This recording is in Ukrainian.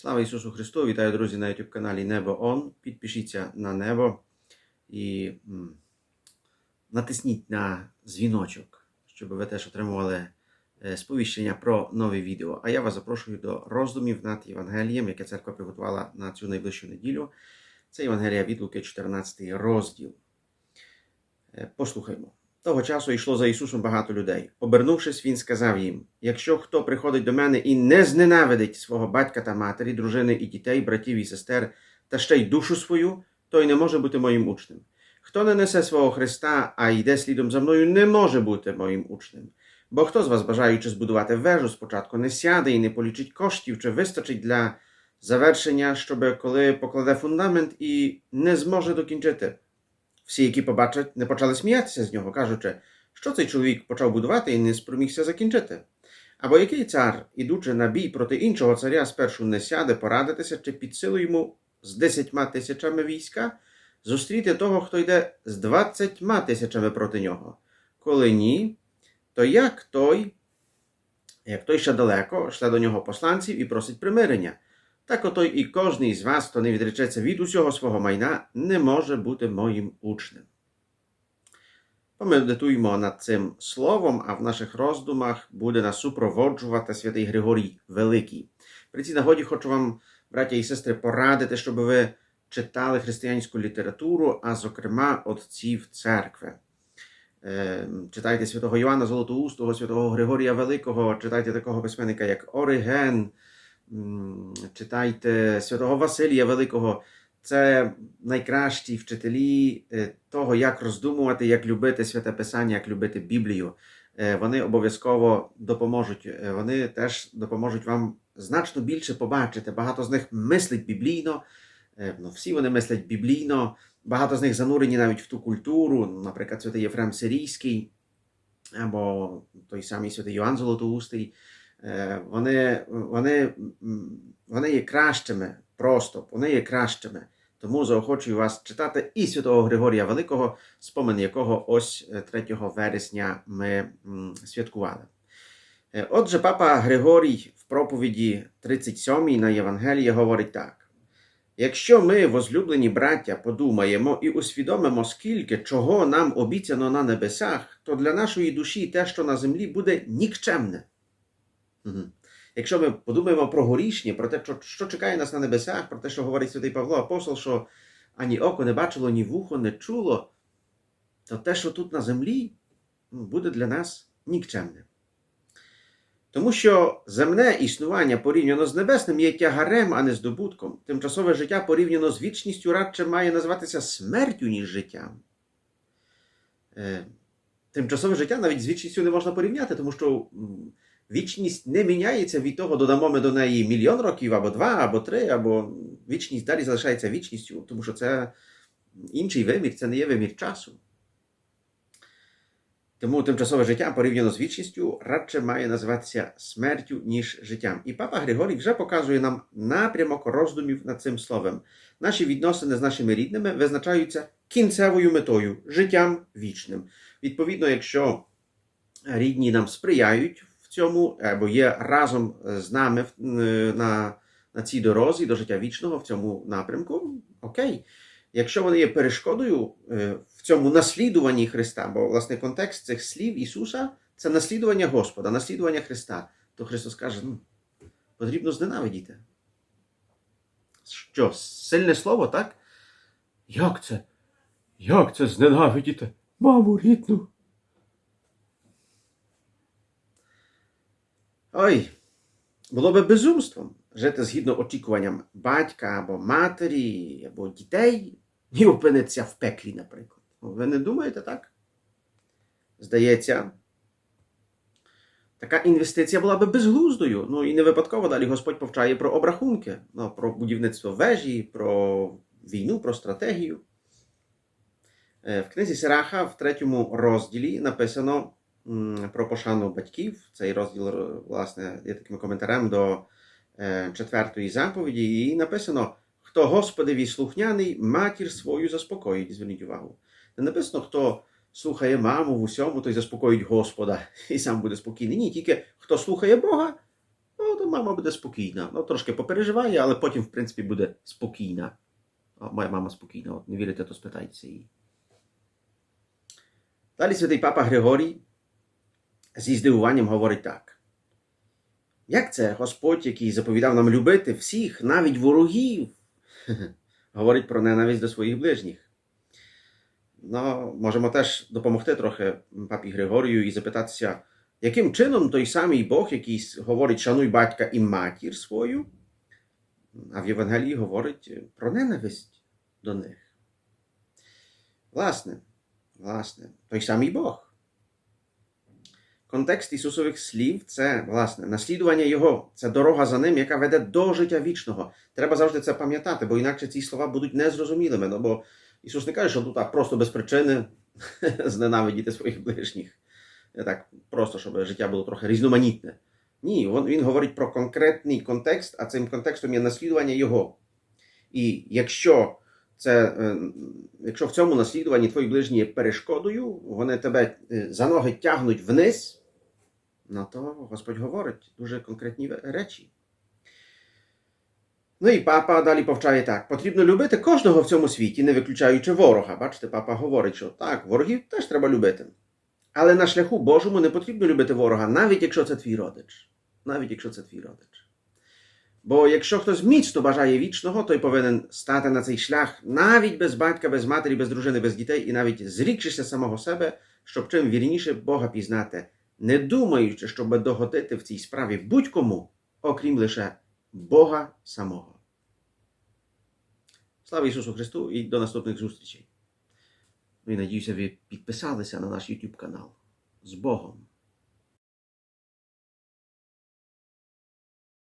Слава Ісусу Христу! Вітаю, друзі, на YouTube каналі Небо Он. Підпишіться на небо і натисніть на дзвіночок, щоб ви теж отримували е, сповіщення про нові відео. А я вас запрошую до роздумів над Євангелієм, яке церква приготувала на цю найближчу неділю. Це Євангелія від Луки, 14 розділ. Е, Послухаймо. Того часу йшло за Ісусом багато людей. Обернувшись, він сказав їм: Якщо хто приходить до мене і не зненавидить свого батька та матері, дружини і дітей, братів і сестер, та ще й душу свою, той не може бути моїм учнем. Хто не несе свого Христа, а йде слідом за мною, не може бути моїм учнем. Бо хто з вас, бажаючи збудувати вежу, спочатку не сяде і не полічить коштів, чи вистачить для завершення, щоб коли покладе фундамент і не зможе докінчити. Всі, які побачать, не почали сміятися з нього, кажучи, що цей чоловік почав будувати і не спромігся закінчити. Або який цар, ідучи на бій проти іншого царя, спершу не сяде порадитися, чи під силу йому з десятьма тисячами війська зустріти того, хто йде з двадцятьма тисячами проти нього. Коли ні, то як той, як той ще далеко, шле до нього посланців і просить примирення. Так ото і кожний з вас, хто не відречеться від усього свого майна, не може бути моїм учнем. Помедитуємо над цим словом, а в наших роздумах буде нас супроводжувати святий Григорій Великий. При цій нагоді хочу вам, браття і сестри, порадити, щоб ви читали християнську літературу, а зокрема отців церкви. Е, Читайте святого Йоанна Золотоустого, святого Григорія Великого, читайте такого письменника, як Ориген, читайте святого Василія Великого. Це найкращі вчителі е, того, як роздумувати, як любити святе Писання, як любити Біблію. Е, Вони обов'язково допоможуть. е, Вони теж допоможуть вам значно більше побачити. Багато з них мислить біблійно. Ну, всі вони мислять біблійно. Багато з них занурені навіть в ту культуру, наприклад, святий Єфрем Сирійський, або той самий святий Йоанн Золотоустий. Е, Вони, вони, вони є кращими просто, вони є кращими. Тому заохочую вас читати і святого Григорія Великого, спомин якого ось е, 3 вересня ми святкували. Е, Отже, папа Григорій в проповіді 37 на Євангелії говорить так. Якщо ми, возлюблені браття, подумаємо і усвідомимо, скільки чого нам обіцяно на небесах, то для нашої душі те, що на землі, буде нікчемне. Якщо ми подумаємо про горішнє, про те, що, чекає нас на небесах, про те, що говорить святий Павло Апостол, що ані око не бачило, ні вухо не чуло, то те, що тут на землі, ну, буде для нас нікчемне. Тому що земне існування порівняно з небесним є тягарем, а не здобутком. Тимчасове життя порівняно з вічністю радше має називатися смертю, ніж життям. Е, Тимчасове життя навіть з вічністю не можна порівняти, тому що вічність не міняється від того, додамо ми до неї мільйон років, або два, або три, або вічність далі залишається вічністю, тому що це інший вимір, це не є вимір часу. Тому тимчасове життя порівняно з вічністю радше має називатися смертю, ніж життям. І папа Григорій вже показує нам напрямок роздумів над цим словом. Наші відносини з нашими рідними визначаються кінцевою метою життям вічним. Відповідно, якщо рідні нам сприяють цьому, або є разом з нами е, на, на цій дорозі до життя вічного в цьому напрямку, окей. Якщо вони є перешкодою е, в цьому наслідуванні Христа, бо власне контекст цих слів Ісуса це наслідування Господа, наслідування Христа, то Христос каже: ну, потрібно зненавидіти. Що, сильне слово, так? Як це? Як це зненавидіти? Маму рідну? Ой, було би безумством жити згідно очікуванням батька або матері, або дітей і опинитися в пеклі, наприклад. Ну, Ви не думаєте так? Здається, така інвестиція була би безглуздою. Ну і не випадково далі Господь повчає про обрахунки, ну, про будівництво вежі, про війну, про стратегію. Е, В книзі Сираха в третьому розділі написано про пошану батьків. Цей розділ, е, власне, є таким коментарем до е, четвертої заповіді, і написано: хто Господеві слухняний, матір свою заспокоїть. Зверніть увагу. Не написано, хто слухає маму в усьому, той заспокоїть Господа і сам буде спокійний. Ні, тільки хто слухає Бога, ну, то мама буде спокійна. Ну, трошки попереживає, але потім, в принципі, буде спокійна. О, моя мама спокійна, от не вірите, то спитайтеся її. Далі святий папа Григорій зі здивуванням говорить так. Як це Господь, який заповідав нам любити всіх, навіть ворогів, говорить про ненависть до своїх ближніх? Ну, можемо теж допомогти трохи папі Григорію і запитатися, яким чином той самий Бог, який говорить шануй батька і матір свою, а в Євангелії говорить про ненависть до них. Власне, власне, той самий Бог. Контекст Ісусових слів це, власне, наслідування Його, це дорога за ним, яка веде до життя вічного. Треба завжди це пам'ятати, бо інакше ці слова будуть незрозумілими. Ну, бо Ісус не каже, що тут так просто без причини зненавидіти своїх ближніх. Так просто, щоб життя було трохи різноманітне. Ні, він, він говорить про конкретний контекст, а цим контекстом є наслідування Його. І якщо це, е, якщо в цьому наслідуванні твої ближні є перешкодою, вони тебе е, за ноги тягнуть вниз, ну то Господь говорить дуже конкретні речі. Ну і папа далі повчає так: потрібно любити кожного в цьому світі, не виключаючи ворога. Бачите, папа говорить, що так, ворогів теж треба любити. Але на шляху Божому не потрібно любити ворога, навіть якщо це твій родич. Навіть якщо це твій родич. Бо якщо хтось міцно бажає вічного, той повинен стати на цей шлях навіть без батька, без матері, без дружини, без дітей, і навіть зрікшися самого себе, щоб чим вірніше Бога пізнати, не думаючи, щоб догодити в цій справі будь-кому, окрім лише Бога самого. Слава Ісусу Христу і до наступних зустрічей. Ну і надіюся, ви підписалися на наш YouTube канал. З Богом!